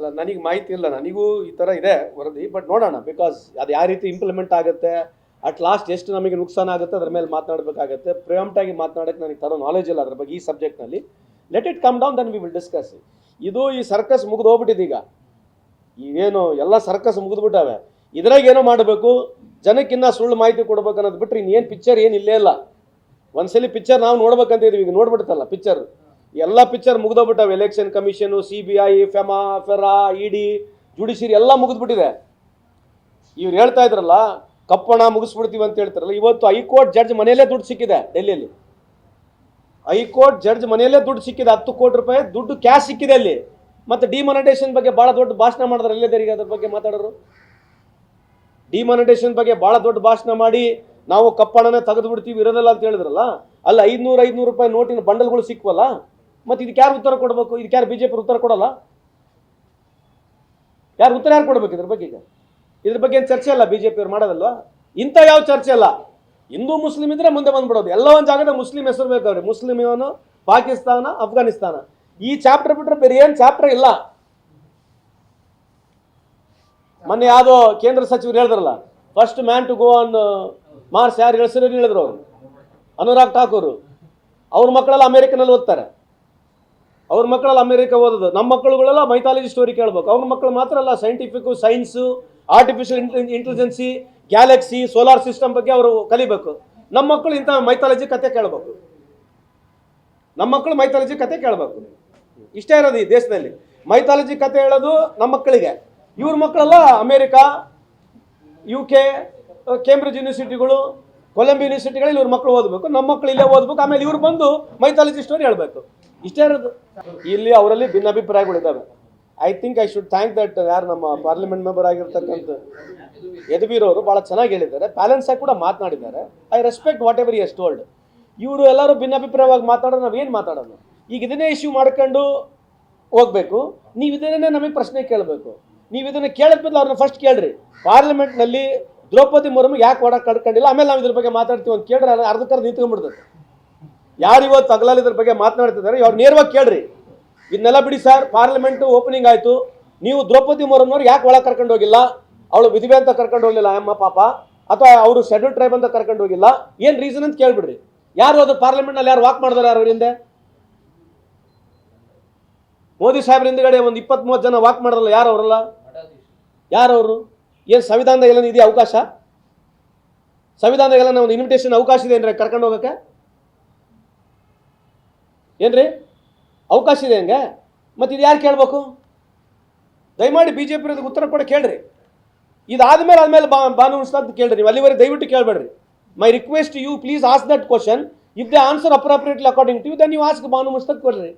ಅಲ್ಲ, ನನಗೆ ಮಾಹಿತಿ ಇಲ್ಲ, ನನಗೂ ಈ ಥರ ಇದೆ ವರದಿ ಬಟ್ ನೋಡೋಣ ಬಿಕಾಸ್ ಅದು ಯಾವ ರೀತಿ ಇಂಪ್ಲಿಮೆಂಟ್ ಆಗುತ್ತೆ ಅಟ್ ಲಾಸ್ಟ್ ಎಷ್ಟು ನಮಗೆ ನುಕ್ಸಾನ ಆಗುತ್ತೆ, ಅದ್ರ ಮೇಲೆ ಮಾತನಾಡಬೇಕಾಗತ್ತೆ ಆಗಿ ಮಾತನಾಡೋಕ್ಕೆ ನನಗೆ ಥರ ನಾಲೆಜ್ ಇಲ್ಲ ಅದ್ರ ಬಗ್ಗೆ ಈ ಸಬ್ಜೆಕ್ಟ್ನಲ್ಲಿ let it come down then we will discuss ಇದು ಈ ಸರ್ಕಸ್ ಮುಗಿದು ಹೋಗ್ಬಿಟ್ಟಿದೆ ಈಗ. ಈಗೇನು ಎಲ್ಲ ಸರ್ಕಸ್ ಮುಗಿದ್ಬಿಟ್ಟಾವೆ. ಇದ್ರಾಗ ಏನೋ ಮಾಡಬೇಕು, ಜನಕ್ಕಿನ್ನ ಸುಳ್ಳು ಮಾಹಿತಿ ಕೊಡ್ಬೇಕು ಅನ್ನೋದು ಬಿಟ್ಟರೆ ಇನ್ನೇನು ಪಿಕ್ಚರ್ ಏನು ಇಲ್ಲೇ. ಇಲ್ಲ ಒಂದ್ಸಲಿ ಪಿಕ್ಚರ್ ನಾವು ನೋಡ್ಬೇಕಂತ ಇದೀವಿ, ಈಗ ನೋಡ್ಬಿಡ್ತಲ್ಲ ಪಿಕ್ಚರ್ ಎಲ್ಲ picture ಮುಗಿದೋಗ್ಬಿಟ್ಟವೆ. Election commission C B I FEMA FERA ED judiciary ಎಲ್ಲ ಮುಗಿದ್ಬಿಟ್ಟಿದೆ. ಇವ್ರು ಹೇಳ್ತಾ ಇದ್ರಲ್ಲ ಕಪ್ಪಣ ಮುಗಿಸ್ಬಿಡ್ತೀವಿ ಅಂತ ಹೇಳ್ತಾರಲ್ಲ, ಇವತ್ತು ಹೈಕೋರ್ಟ್ ಜಡ್ಜ್ ಮನೆಯಲ್ಲೇ ದುಡ್ಡು ಸಿಕ್ಕಿದೆ ಡೆಲ್ಲಿಯಲ್ಲಿ. ಹೈಕೋರ್ಟ್ ಜಡ್ಜ್ ಮನೆಯಲ್ಲೇ ದುಡ್ಡು ಸಿಕ್ಕಿದೆ, ಹತ್ತು ಕೋಟಿ ರೂಪಾಯಿ ದುಡ್ಡು ಕ್ಯಾಶ್ ಸಿಕ್ಕಿದೆ ಅಲ್ಲಿ. ಮತ್ತೆ ಡಿಮಾನಿಟೇಷನ್ ಬಗ್ಗೆ ಭಾಳ ದೊಡ್ಡ ಭಾಷಣ ಮಾಡಿದ್ರೆ ಎಲ್ಲೇದರಿಗೆ ಅದ್ರ ಬಗ್ಗೆ ಮಾತಾಡೋರು? ಡಿಮಾನಿಟೇಷನ್ ಬಗ್ಗೆ ಭಾಳ ದೊಡ್ಡ ಭಾಷಣ ಮಾಡಿ ನಾವು ಕಪ್ಪಣನ ತೆಗೆದು ಬಿಡ್ತೀವಿ ಇರೋದಲ್ಲ ಅಂತ ಹೇಳಿದ್ರಲ್ಲ, ಅಲ್ಲಿ ಐದುನೂರು, ಐದ್ನೂರು ರೂಪಾಯಿ ನೋಟಿನ ಬಂಡಲ್ಗಳು ಸಿಕ್ವಲ್ಲ? ಮತ್ತೆ ಇದಕ್ಕೆ ಯಾರು ಉತ್ತರ ಕೊಡಬೇಕು? ಇದಕ್ಕೆ ಯಾರು ಬಿಜೆಪಿ ಉತ್ತರ ಕೊಡಲ್ಲ? ಯಾರು ಉತ್ತರ ಯಾರು ಕೊಡಬೇಕು ಇದ್ರ ಬಗ್ಗೆ ಈಗ? ಇದ್ರ ಬಗ್ಗೆ ಏನು ಚರ್ಚೆ ಅಲ್ಲ ಬಿಜೆಪಿ ಪಿಯವ್ರು ಮಾಡೋದಲ್ವಾ? ಇಂಥ ಯಾವ ಚರ್ಚೆ ಅಲ್ಲ ಹಿಂದೂ ಮುಸ್ಲಿಂ ಇದ್ರೆ ಮುಂದೆ ಬಂದ್ಬಿಡೋದು. ಎಲ್ಲ ಒಂದು ಜಾಗದ ಮುಸ್ಲಿಂ ಹೆಸರು ಬೇಕಾವ್ರಿ ಮುಸ್ಲಿಂ ಇವನು ಪಾಕಿಸ್ತಾನ ಅಫ್ಘಾನಿಸ್ತಾನ ಈ ಚಾಪ್ಟರ್ ಬಿಟ್ರೆ ಬೇರೆ ಏನು ಚಾಪ್ಟರ್ ಇಲ್ಲ. ಮೊನ್ನೆ ಯಾವುದೋ ಕೇಂದ್ರ ಸಚಿವರು ಹೇಳಿದ್ರಲ್ಲ first man to go on Mars ಯಾರು ಹೆಸರು ಹೇಳಿದ್ರು ಅವರು. ಅನುರಾಗ್ ಠಾಕೂರ್. ಅವ್ರ ಮಕ್ಕಳೆಲ್ಲ ಅಮೇರಿಕನಲ್ಲಿ ಓದ್ತಾರೆ. ಅವ್ರ ಮಕ್ಕಳೆಲ್ಲ ಅಮೇರಿಕ ಓದೋದು. ನಮ್ಮ ಮಕ್ಕಳುಗಳೆಲ್ಲ ಮೈಥಾಲಜಿ ಸ್ಟೋರಿ ಕೇಳ್ಬೇಕು. ಅವ್ರ ಮಕ್ಕಳು ಮಾತ್ರ ಅಲ್ಲ scientific science artificial intelligence galaxy solar system ಬಗ್ಗೆ ಅವರು ಕಲಿಬೇಕು. ನಮ್ಮ ಮಕ್ಕಳು ಇಂಥ ಮೈಥಾಲಜಿ ಕತೆ ಕೇಳಬೇಕು. ನಮ್ಮ ಮಕ್ಕಳು ಮೈಥಾಲಜಿ ಕತೆ ಕೇಳಬೇಕು. ಇಷ್ಟೇ ಇರೋದು ಈ ದೇಶದಲ್ಲಿ. ಮೈಥಾಲಜಿ ಕತೆ ಹೇಳೋದು ನಮ್ಮ ಮಕ್ಕಳಿಗೆ. ಇವ್ರ ಮಕ್ಕಳೆಲ್ಲ ಅಮೇರಿಕಾ ಯು ಕೆ ಕೇಂಬ್ರಿಡ್ಜ್ ಯೂನಿವರ್ಸಿಟಿಗಳು ಕೊಲಂಬಿಯಾ ಯೂನಿವರ್ಸಿಟಿಗಳಲ್ಲಿ ಇವ್ರ ಮಕ್ಕಳು ಓದಬೇಕು. ನಮ್ಮ ಮಕ್ಕಳು ಇಲ್ಲೇ ಓದಬೇಕು. ಆಮೇಲೆ ಇವ್ರು ಬಂದು ಮೈಥಾಲಜಿ ಸ್ಟೋರಿ ಹೇಳಬೇಕು. ಇಷ್ಟೇ ಇರೋದು. ಇಲ್ಲಿ ಅವರಲ್ಲಿ ಭಿನ್ನಾಭಿಪ್ರಾಯಗಳಿದ್ದಾವೆ. I think I should thank that ಯಾರು ನಮ್ಮ ಪಾರ್ಲಿಮೆಂಟ್ ಮೆಂಬರ್ ಆಗಿರ್ತಕ್ಕಂಥ ಯದುವೀರ್ ಅವರು ಭಾಳ ಚೆನ್ನಾಗಿ ಹೇಳಿದ್ದಾರೆ. ಬ್ಯಾಲೆನ್ಸ್ ಆಗಿ ಕೂಡ ಮಾತನಾಡಿದ್ದಾರೆ. I respect whatever is told ಇವರು ಎಲ್ಲರೂ ಭಿನ್ನಾಭಿಪ್ರಾಯವಾಗಿ ಮಾತಾಡೋದು, ನಾವು ಏನು ಮಾತಾಡೋದು? ಈಗ ಇದನ್ನೇ ಇಶ್ಯೂ ಮಾಡ್ಕೊಂಡು ಹೋಗ್ಬೇಕು. ನೀವು ಇದನ್ನೇ ನಮಗೆ ಪ್ರಶ್ನೆ ಕೇಳಬೇಕು. ನೀವು ಇದನ್ನ ಕೇಳಿದ ಮೇಲೆ ಅವ್ರನ್ನ ಫಸ್ಟ್ ಕೇಳ್ರಿ. ಪಾರ್ಲಿಮೆಂಟ್ನಲ್ಲಿ ದ್ರೌಪದಿ ಮುರ್ಮು ಯಾಕೆ ಓಡಾಕ್ ಕಡ್ಕೊಂಡಿಲ್ಲ ಆಮೇಲೆ ನಾವು ಇದ್ರ ಬಗ್ಗೆ ಮಾತಾಡ್ತೀವಿ ಅಂತ ಕೇಳ್ರೆ ಅದು ಅರ್ಧಕ್ಕರ್ಧ ನಿಂತ್ಕೊಂಡ್ಬಿಡ್ತದೆ. ಯಾರು ಇವತ್ತು ಹಗಲಲ್ಲಿ ಇದ್ರ ಬಗ್ಗೆ ಮಾತನಾಡ್ತಿದ್ದಾರೆ ಅವ್ರು ನೇರವಾಗಿ ಕೇಳ್ರಿ. ಇದನ್ನೆಲ್ಲ ಬಿಡಿ ಸರ್ ಪಾರ್ಲಿಮೆಂಟ್ ಓಪನಿಂಗ್ ಆಯಿತು. ನೀವು ದ್ರೌಪದಿ ಮುರ್ಮುನವ್ರು ಯಾಕೆ ಒಳಗೆ ಕರ್ಕೊಂಡು ಹೋಗಿಲ್ಲ? ಅವಳು ವಿಧವೆ ಅಂತ ಕರ್ಕೊಂಡು ಹೋಗಲಿಲ್ಲ ಅಮ್ಮ ಪಾಪ. ಅಥವಾ ಅವರು ಶೆಡ್ಯೂಲ್ ಟ್ರೈಬ್ ಅಂತ ಕರ್ಕೊಂಡು ಹೋಗಿಲ್ಲ? ಏನು ರೀಸನ್ ಅಂತ ಕೇಳ್ಬಿಡ್ರಿ. ಯಾರು ಅದು ಪಾರ್ಲಿಮೆಂಟ್ನಲ್ಲಿ ಯಾರು ವಾಕ್ ಮಾಡಿದಾರೆ ಯಾರು ಹಿಂದೆ? ಮೋದಿ ಸಾಹೇಬ್ರ ಹಿಂದ್ಗಡೆ ಒಂದು ಇಪ್ಪತ್ತ್ ಮೂವತ್ತು ಜನ ವಾಕ್ ಮಾಡಲ್ಲ ಯಾರು ಅವರಲ್ಲ? ಅವರು? ಏನು ಎಲ್ಲ ಇದೆಯಾ ಅವಕಾಶ? ಸಂವಿಧಾನದಾಗೆಲ್ಲ ಒಂದು ಇನ್ವಿಟೇಷನ್ ಅವಕಾಶ ಇದೆ ಏನ್ರಿ ಕರ್ಕೊಂಡು ಹೋಗಕ್ಕೆ? ಏನ್ರಿ? ಅವಕಾಶ ಇದೆ ಹಂಗೆ? ಮತ್ತೆ ಇದು ಯಾರು ಕೇಳಬೇಕು? ದಯಮಾಡಿ ಬಿ ಜೆ ಪಿ ಉತ್ತರ ಕೂಡ ಕೇಳ್ರಿ. ಇದಾದ್ಮೇಲೆ ಆದ್ಮೇಲೆ ಬಾ, ಬಾನು ಅಂತ ಕೇಳ್ರಿ. ನೀವು ಅಲ್ಲಿವರೆಗೆ ದಯವಿಟ್ಟು ಕೇಳಬೇಡ್ರಿ. My request you please ask that question if they answer appropriately according to you then you ask Banu Mushtaq ಕೊಡ್ರಿ.